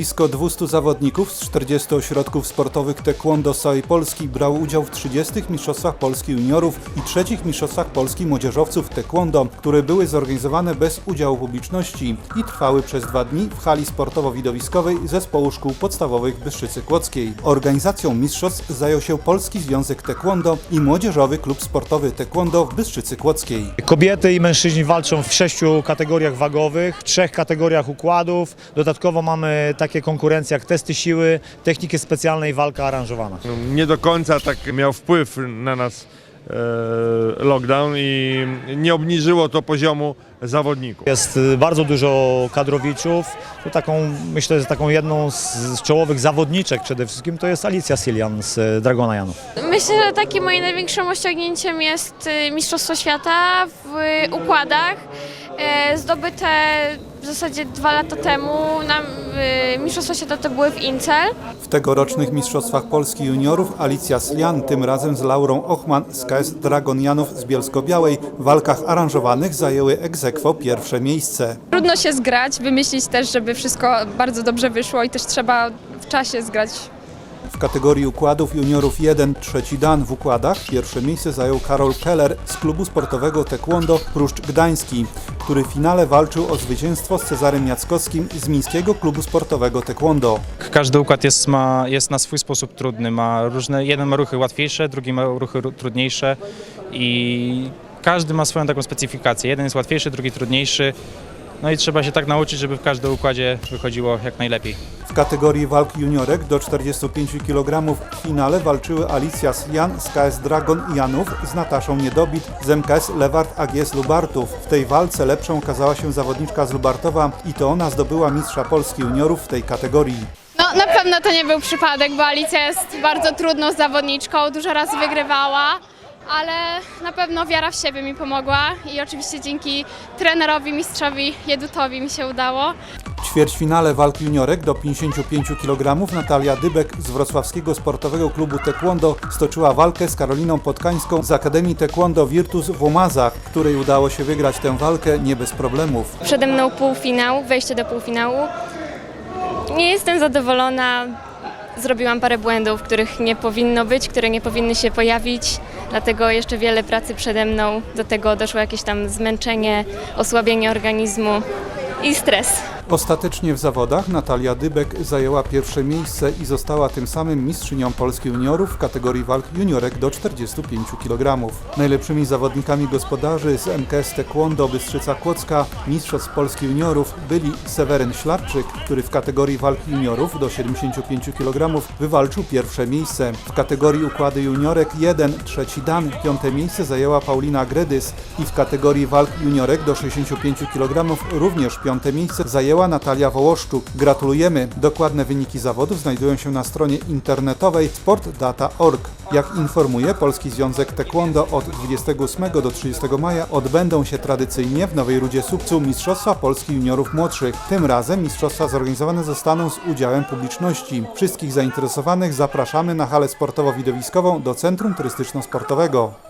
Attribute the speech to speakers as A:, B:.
A: Blisko 200 zawodników z 40 ośrodków sportowych taekwondo z całej Polski brało udział w 30. Mistrzostwach Polski Juniorów i trzecich Mistrzostwach Polski Młodzieżowców taekwondo, które były zorganizowane bez udziału publiczności i trwały przez dwa dni w hali sportowo-widowiskowej Zespołu Szkół Podstawowych Bystrzycy Kłodzkiej. Organizacją mistrzostw zajął się Polski Związek Taekwondo i Młodzieżowy Klub Sportowy Taekwondo w Bystrzycy Kłodzkiej.
B: Kobiety i mężczyźni walczą w sześciu kategoriach wagowych, w trzech kategoriach układów. Dodatkowo mamy takie konkurencje jak testy siły, techniki specjalne i walka aranżowana.
C: nie do końca tak miał wpływ na nas e, lockdown i nie obniżyło to poziomu zawodników.
B: Jest y, bardzo dużo kadrowiczów. Tu taką, myślę, że taką jedną z, z czołowych zawodniczek przede wszystkim to jest Alicja Silian z y, Dragona Janów.
D: Myślę, że takim moim największym osiągnięciem jest y, Mistrzostwo Świata w y, układach, e, zdobyte w zasadzie dwa lata temu. Na, y, Mistrzostwa Świata to były w Incel.
A: W tegorocznych Mistrzostwach Polski Juniorów Alicja Slian, tym razem z Laurą Ochman z KS Dragon Janów z Bielsko-Białej, w walkach aranżowanych zajęły ex aequo pierwsze miejsce.
E: Trudno się zgrać, wymyślić też, żeby wszystko bardzo dobrze wyszło i też trzeba w czasie zgrać
A: W kategorii układów juniorów 1 trzeci dan w układach pierwsze miejsce zajął Karol Keller z klubu sportowego Taekwondo Pruszcz Gdański, który w finale walczył o zwycięstwo z Cezarem Jackowskim z Mińskiego Klubu Sportowego Taekwondo.
F: Każdy układ jest, ma, jest na swój sposób trudny. Ma różne, jeden ma ruchy łatwiejsze, drugi ma ruchy ru- trudniejsze i każdy ma swoją taką specyfikację. Jeden jest łatwiejszy, drugi trudniejszy. No i trzeba się tak nauczyć, żeby w każdym układzie wychodziło jak najlepiej.
A: W kategorii walk juniorek do 45 kg w finale walczyły Alicja Slian z KS Dragon Janów z Nataszą Niedobit z MKS Lewart AGS Lubartów. W tej walce lepszą okazała się zawodniczka z Lubartowa i to ona zdobyła mistrza Polski juniorów w tej kategorii.
G: No na pewno to nie był przypadek, bo Alicja jest bardzo trudną zawodniczką, dużo razy wygrywała, ale na pewno wiara w siebie mi pomogła i oczywiście dzięki trenerowi, mistrzowi Jedutowi mi się udało.
A: W ćwierćfinale walk juniorek do 55 kg Natalia Dybek z Wrocławskiego Sportowego Klubu Taekwondo stoczyła walkę z Karoliną Podkańską z Akademii Taekwondo Virtus w Łomazach, której udało się wygrać tę walkę nie bez problemów.
H: Przede mną półfinał, wejście do półfinału. Nie jestem zadowolona. Zrobiłam parę błędów, których nie powinno być, które nie powinny się pojawić, dlatego jeszcze wiele pracy przede mną. Do tego doszło jakieś tam zmęczenie, osłabienie organizmu i stres.
A: Ostatecznie w zawodach Natalia Dybek zajęła pierwsze miejsce i została tym samym mistrzynią Polski juniorów w kategorii walk juniorek do 45 kg. Najlepszymi zawodnikami gospodarzy z MKS Taekwondo Bystrzyca Kłodzka mistrzostw Polski juniorów byli Seweryn Śladczyk, który w kategorii walk juniorów do 75 kg wywalczył pierwsze miejsce. W kategorii układy juniorek 1 trzeci dan piąte miejsce zajęła Paulina Gredys i w kategorii walk juniorek do 65 kg również piąte miejsce zajęła Natalia Wołoszczuk. Gratulujemy! Dokładne wyniki zawodów znajdują się na stronie internetowej sportdata.org. Jak informuje Polski Związek Taekwondo od 28 do 30 maja odbędą się tradycyjnie w Nowej Rudzie Subcu Mistrzostwa Polski Juniorów Młodszych. Tym razem mistrzostwa zorganizowane zostaną z udziałem publiczności. Wszystkich zainteresowanych zapraszamy na halę sportowo-widowiskową do Centrum Turystyczno-Sportowego.